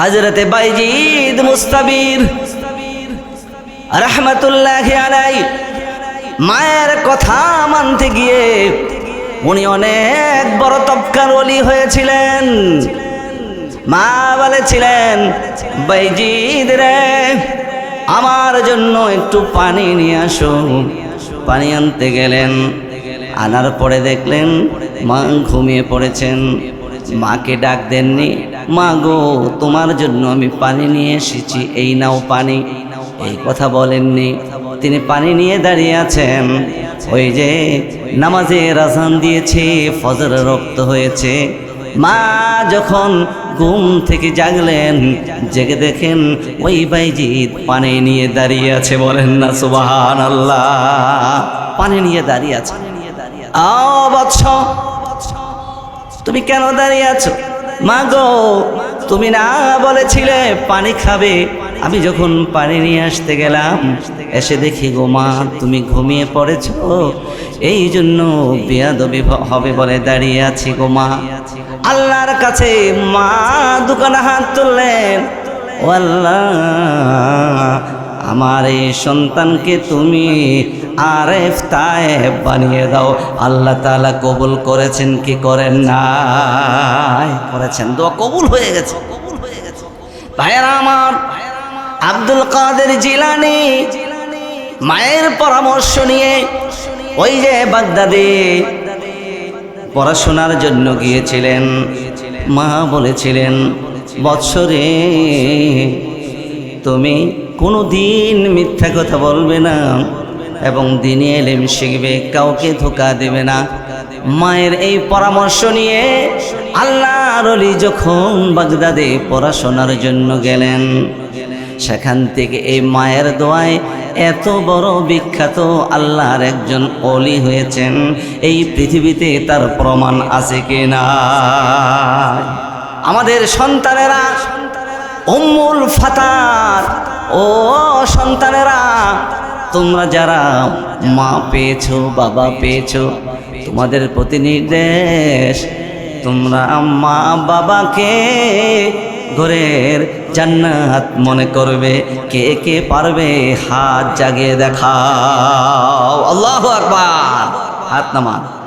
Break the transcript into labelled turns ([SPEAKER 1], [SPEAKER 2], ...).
[SPEAKER 1] হজরতে বাইজিদ মুস্তাবির রহমতুল্লাহ মায়ের কথা মানতে গিয়ে উনি অনেক বড় তবকার অলি হয়েছিলেন। মা বলেছিলেন, বাইজিদ রে, আমার জন্য একটু পানি নিয়ে আসো। পানি আনতে গেলেন, আনার পরে দেখলেন মা ঘুমিয়ে পড়েছেন। মাকে ডাক দেননি। মা গো তোমার জন্য আমি পানি নিয়ে এসেছি। এই নাও পানি। এই কথা বলেননি। তিনি পানি নিয়ে দাঁড়িয়ে আছেন। ওই যে নামাজে রাজান দিয়েছে ফজর রক্ত হয়েছে। মা যখন ঘুম থেকে জাগলেন জেগে দেখেন ওই বাইজিৎ পানি নিয়ে দাঁড়িয়ে আছে বলেন না সুবাহান আল্লাহ পানি নিয়ে দাঁড়িয়ে আছে। আও বৎস তুমি কেন দাঁড়িয়ে আছো? মা গো, তুমি না বলেছিলে পানি খাবে। আমি যখন পানি নিয়ে আসতে গেলাম, এসে দেখি গো মা, তুমি ঘুমিয়ে পড়েছ। এই জন্য বেয়াদবি হবে বলে দাঁড়িয়ে আছি গো মা। আল্লাহর কাছে মা দোকানে হাত তুললেন। ও আল্লাহ আমার এই সন্তানকে তুমি আরেফ তায়েব বানিয়ে দাও। আল্লাহ তাআলা কবুল করেছেন কি করেন না করেছেন। দোয়া কবুল হয়ে গেছে কবুল হয়ে গেছে। ভাইয়েরা আমার, আব্দুল কাদের জিলানি মায়ের পরামর্শ নিয়ে ওই যে বাগদাদে পড়াশোনার জন্য গিয়েছিলেন। মা বলেছিলেন, বৎসরে তুমি কোনো দিন মিথ্যা কথা বলবে না এবং দিনে এলেম শিখবে, কাউকে ধোকা দেবে না। মায়ের এই পরামর্শ নিয়ে আল্লাহর অলি যখন বাগদাদে পড়াশোনার জন্য গেলেন, সেখান থেকে এই মায়ের দোয়ায় এত বড় বিখ্যাত আল্লাহর একজন অলি হয়েছেন, এই পৃথিবীতে তার প্রমাণ আছে কিনা? আমাদের সন্তানেরা উম্মুল ফাতার। ও সন্তানেরা, তোমরা যারা মা পেয়েছ, বাবা পেয়েছ, তোমাদের প্রতি নির্দেশ, তোমরা মা বাবাকে ঘরের জান্নাত মনে করবে, কে কে পারবে হাত জাগে দেখাও। আল্লাহ আকবার। হাত নামান।